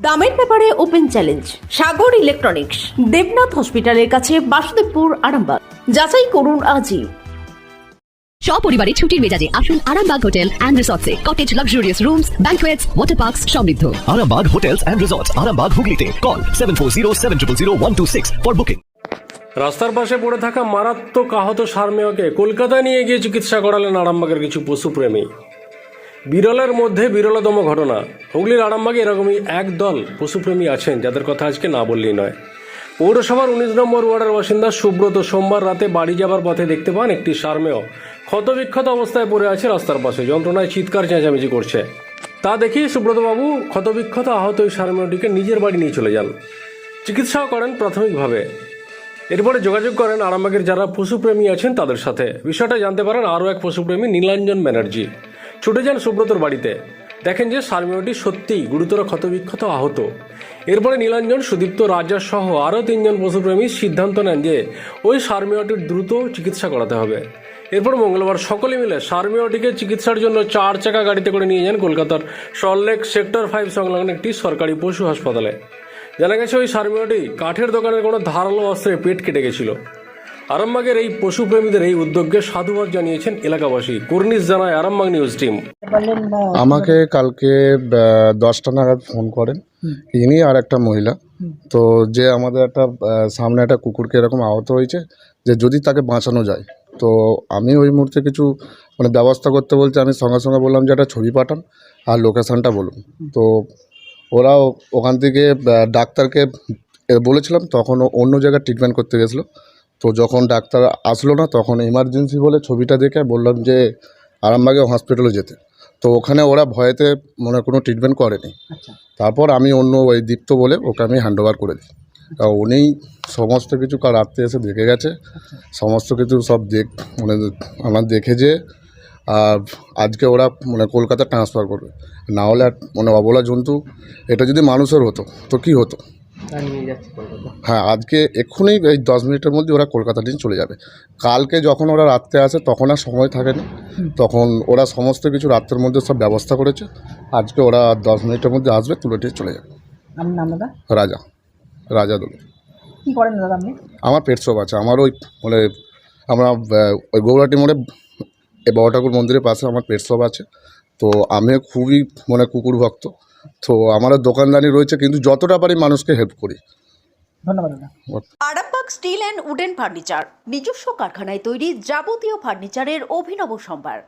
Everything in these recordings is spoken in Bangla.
দামের ব্যাপারে open challenge Sagar electronics Debnath hospital কাছে বাসুদেবপুর আরামবাগ। যাচাই করুন আজই। সপরিবারে ছুটির মেজাজে আসুন Arambagh hotel and রিসর্টসে। Cottage luxurious rooms banquets water parks সমৃদ্ধ। Arambag Hotels and Resorts, Arambag Hooghly Call 740 for booking. রাস্তার পাশে পড়ে থাকা মারাত্মক আহত সারমেয়কে কলকাতায় নিয়ে গিয়ে চিকিৎসা করালেন আরামবাগের কিছু পশুপ্রেমী। বিরলের মধ্যে বিরলতম ঘটনা। হুগলির আরামবাগে এরকমই এক দল পশুপ্রেমী আছেন, যাদের কথা আজকে না বললেই নয়। পৌরসভার উনিশ নম্বর ওয়ার্ডের বাসিন্দা সুব্রত সোমবার রাতে বাড়ি যাবার পথে দেখতে পান একটি সারমেয়। ক্ষতবিক্ষত অবস্থায় পড়ে আছে রাস্তার পাশে, যন্ত্রণায় চিৎকার চেঁচামেচি করছে। তা দেখেই সুব্রতবাবু ক্ষতবিক্ষত আহত ওই সারমেয়টিকে নিজের বাড়ি নিয়ে চলে যান। চিকিৎসাও করেন প্রাথমিকভাবে। এরপরে যোগাযোগ করেন আরামবাগের যারা পশুপ্রেমী আছেন তাদের সাথে। বিষয়টা জানতে পারেন আরও এক পশুপ্রেমী, নীলাঞ্জন ব্যানার্জি। ছুটে যান সুব্রতর বাড়িতে। দেখেন যে সারমেয়টি সত্যিই গুরুতর ক্ষতবিক্ষত আহত। এরপরে নীলাঞ্জন, সুদীপ্ত রাজা সহ আরও তিনজন পশুপ্রেমী সিদ্ধান্ত নেন যে ওই সারমেয়টির দ্রুত চিকিৎসা করাতে হবে। এরপর মঙ্গলবার সকলে মিলে সারমেয়টিকে চিকিৎসার জন্য চার চাকা গাড়িতে করে নিয়ে যান কলকাতার সল্টলেক সেক্টর ফাইভ সংলগ্ন একটি সরকারি পশু হাসপাতালে। জানা গেছে ওই সার্মিয়টি কাঠের দোকানের কোনো ধারালো অস্ত্রে পেট কেটে গেছিল। আরামবাগের এই পশুপ্রেমীদের এই উদ্যোগকে সাধুবাদ জানিয়েছেন এলাকাবাসী। কুর্নিশ জানায় আরামবাগ নিউজ টিম। আমাকে কালকে দশটা নাগাদ ফোন করেন। ইনি আর একটা মহিলা। তো যে আমাদের একটা সামনে একটা কুকুরকে এরকম আহত হয়েছে যে যদি তাকে বাঁচানো যায়। তো আমি ওই মুহূর্তে কিছু মানে ব্যবস্থা করতে বলতে আমি সঙ্গে সঙ্গে বললাম যে একটা ছবি পাঠান আর লোকেশানটা বলুন। তো ওরা ওখান থেকে ডাক্তারকে বলেছিলাম তখন অন্য জায়গায় ট্রিটমেন্ট করতে গেছিল। তো যখন ডাক্তার আসলো না তখন এমার্জেন্সি বলে ছবিটা দেখে বললাম যে আরামবাগে হসপিটালে যেতে। তো ওখানে ওরা ভয়েতে মনে কোনো ট্রিটমেন্ট করেনি। তারপর আমি অন্য ওই দীপ্ত বলে ওকে আমি হ্যান্ড ওভার করে দিই। তা উনিই সমস্ত কিছু কাল রাত্রে এসে দেখে গেছে। সমস্ত কিছু সব দেখ মানে আমার দেখে যে আর আজকে ওরা মানে কলকাতা ট্রান্সফার করবে। না হলে আর মানে অবলা জন্তু এটা যদি মানুষের হতো তো কি হতো? হ্যাঁ আজকে এক্ষুনি এই দশ মিনিটের মধ্যে ওরা কলকাতা নিয়ে চলে যাবে। কালকে যখন ওরা রাত্রে আসে তখন আর সময় থাকে না তখন ওরা সমস্ত কিছু রাত্রের মধ্যে সব ব্যবস্থা করেছে। আজকে ওরা দশ মিনিটের মধ্যে আসবে তুলে টিয়ে চলে যাবে। আপনার নাম দাদা? রাজা রাজা দোলে। কি করেন দাদা আপনি? আমার পেট শপ আছে। আমার ওই মানে আমরা ওই গৌরাটি মোড়ে এই বাবা ঠাকুর মন্দিরের পাশে আমার পেট শপ আছে। তো আমি খুবই মানে কুকুর ভক্ত তো আমারও দোকানদানি রয়েছে কিন্তু যতটা পারি মানুষকে হেল্প করি। ধন্যবাদ Arambagh steel and wooden furniture নিজস্ব কারখানায় তৈরি যাবতীয় ফার্নিচারের অভিনব সম্ভার।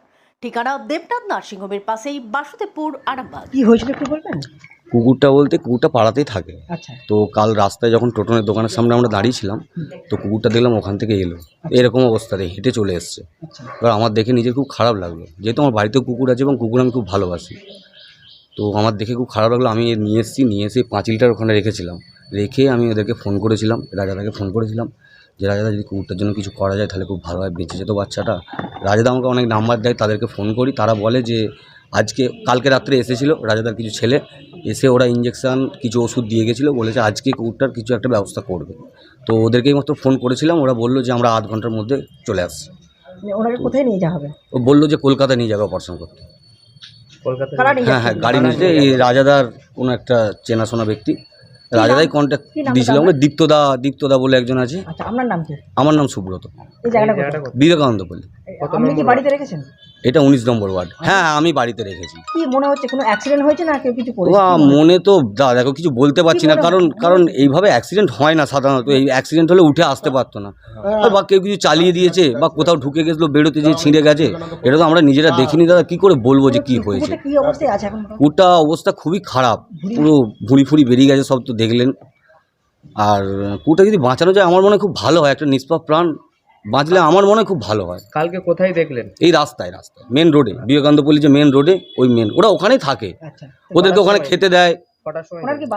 ঠিকানা দেবনাথ নার্সিংহোমের পাশেই বাসুদেবপুর আরামবাগ। কি হয়েছিল একটু বলবেন? কুকুরটা বলতে কুকুরটা পাড়াতেই থাকে। আচ্ছা। তো কাল রাস্তায় যখন টোটনের দোকানের সামনে আমরা দাঁড়িয়েছিলাম তো কুকুরটা দেখলাম ওখান থেকে এলো। এরকম অবস্থাতে হেঁটে চলে এসছে। আচ্ছা। এবার আমার দেখে নিজের খুব খারাপ লাগল। যেহেতু আমার বাড়িতেও কুকুর আছে এবং কুকুর আমি খুব ভালোবাসি। তো আমার দেখে খুব খারাপ লাগল। আমি নিয়ে এসেছি নিয়ে এসে পাঁচিলটার ওখানে রেখেছিলাম। রেখে আমি ওদেরকে ফোন করেছিলাম রাজাদাকে ফোন করেছিলাম যে রাজাদা যদি কুকুরটার জন্য কিছু করা যায় তাহলে খুব ভালো হয় বেঁচে যেত বাচ্চাটা। রাজাদা আমাকে অনেক নাম্বার দেয় তাদেরকে ফোন করি। তারা বলে যে আজকে কালকে রাত্রে এসেছিল রাজাদার কিছু ছেলে এসে ওরা ইঞ্জেকশান কিছু ওষুধ দিয়ে গেছিল বলেছে আজকে কুকুরটার কিছু একটা ব্যবস্থা করবে। তো ওদেরকেই মাত্র ফোন করেছিলাম ওরা বলল যে আমরা আধ ঘণ্টার মধ্যে চলে আসছি। মানে ওনাকে কোথায় নিয়ে যাওয়া হবে? ও বলল যে কলকাতা নিয়ে যাবে অপারেশন করতে। হ্যাঁ হ্যাঁ গাড়ি নিয়েছে। এই রাজাদার কোনো একটা চেনাশোনা ব্যক্তি। রাজাদাই কন্ট্যাক্ট দিয়েছিলাম তার? দীপ্তদা দীপ্তদা বলে একজন আছে। আচ্ছা নাম কি? আমার নাম সুব্রত। এই জায়গাটা কোথায়? বিবেকানন্দ পল্লী। আপনি কি বাড়িতে রেখেছেন? এটা উনিশ নম্বর ওয়ার্ড। হ্যাঁ আমি বাড়িতে রেখেছি। কি মনে হচ্ছে কোনো অ্যাক্সিডেন্ট হয়েছে না কেউ কিছু মনে তো দা দেখো কিছু বলতে পারছি না কারণ কারণ এইভাবে অ্যাক্সিডেন্ট হয় না সাধারণত। এই অ্যাক্সিডেন্ট হলে উঠে আসতে পারতো না। বা কেউ কিছু চালিয়ে দিয়েছে বা কোথাও ঢুকে গেছিল বেরোতে যে ছিঁড়ে গেছে এটা তো আমরা নিজেরা দেখিনি দাদা কি করে বলব যে কি হয়েছে? কুকুরটা অবস্থা খুবই খারাপ। পুরো ভুঁড়ি ফুড়ি বেরিয়ে গেছে সব তো দেখলেন। আর কুটা যদি বাঁচানো যায় আমার মনে হয় খুব ভালো হয় একটা নিষ্পাপ প্রাণ বাঁচলে আমার মনে হয় খুব ভালো হয়। কালকে কোথায় দেখলেন? এই রাস্তায় রাস্তায় মেন রোডে বিবেকানন্দ পল্লী যে মেন রোডে ওই মেন ওরা ওখানেই থাকে। আচ্ছা ওদেরকে ওখানে খেতে দেয়।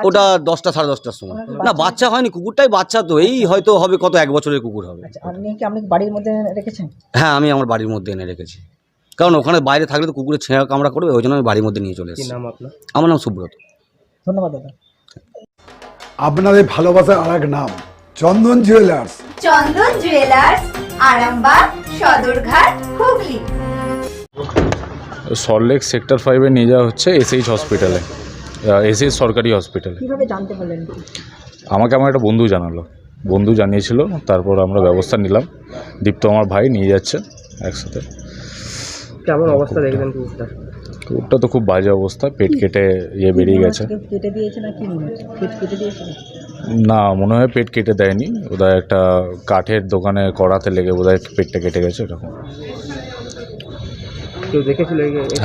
ওটা দশটা সাড়ে দশটার সময়। না বাচ্চা? হয়নি কুকুরটাই বাচ্চা তো। এই হয়তো হবে কত এক বছরের কুকুর হবে। আচ্ছা আপনি কি আপনি বাড়ির মধ্যে রেখেছেন? হ্যাঁ আমি আমার বাড়ির মধ্যে এনে রেখেছি। কারণ ওখানে বাইরে থাকলে তো কুকুরের ছেঁড়া কামড়া করবে ওই জন্য আমি বাড়ির মধ্যে নিয়ে চলে কি এসেছি। আমার নাম সুব্রত। ধন্যবাদ দাদা। আপনাদের ভালোবাসার আর এক নাম Chandan jewellers. Chandan jewellers Arambagh Sadarghat Hooghly. Salt Lake sector ফাইভে নিয়ে যাওয়া হচ্ছে এসএইচ হসপিটালে এসএইচ সরকারি হসপিটালে জানতে পারলেন? আমাকে আমার একটা বন্ধু জানালো। বন্ধু জানিয়েছিল তারপর আমরা ব্যবস্থা নিলাম। দীপ্ত আমার ভাই নিয়ে যাচ্ছে একসাথে। কেমন অবস্থা দেখলেন কুকুরটা তো খুব বাজে অবস্থা পেট কেটে ইয়ে বেরিয়ে গেছে। কেটে দিয়েছে না কি পেট কেটে দিয়েছে না মনে হয় পেট কেটে দেয়নি। বোধহয় একটা কাঠের দোকানে কড়াতে লেগে বোধহয় পেটটা কেটে গেছে এরকম।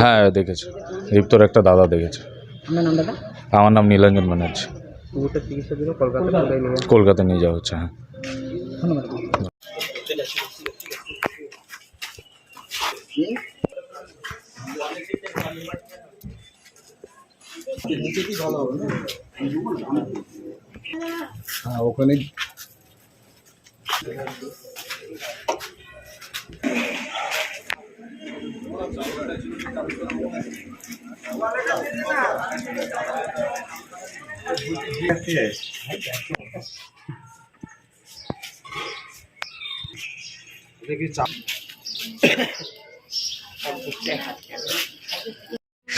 হ্যাঁ দেখেছে। দীপ্তর একটা দাদা দেখেছে। আপনার নাম দাদা? আমার নাম নীলাঞ্জন ব্যানার্জি। কলকাতা নিয়ে কলকাতা নিয়ে যাওয়া হচ্ছে হ্যাঁ। ধন্যবাদ। হ্যাঁ ওখানে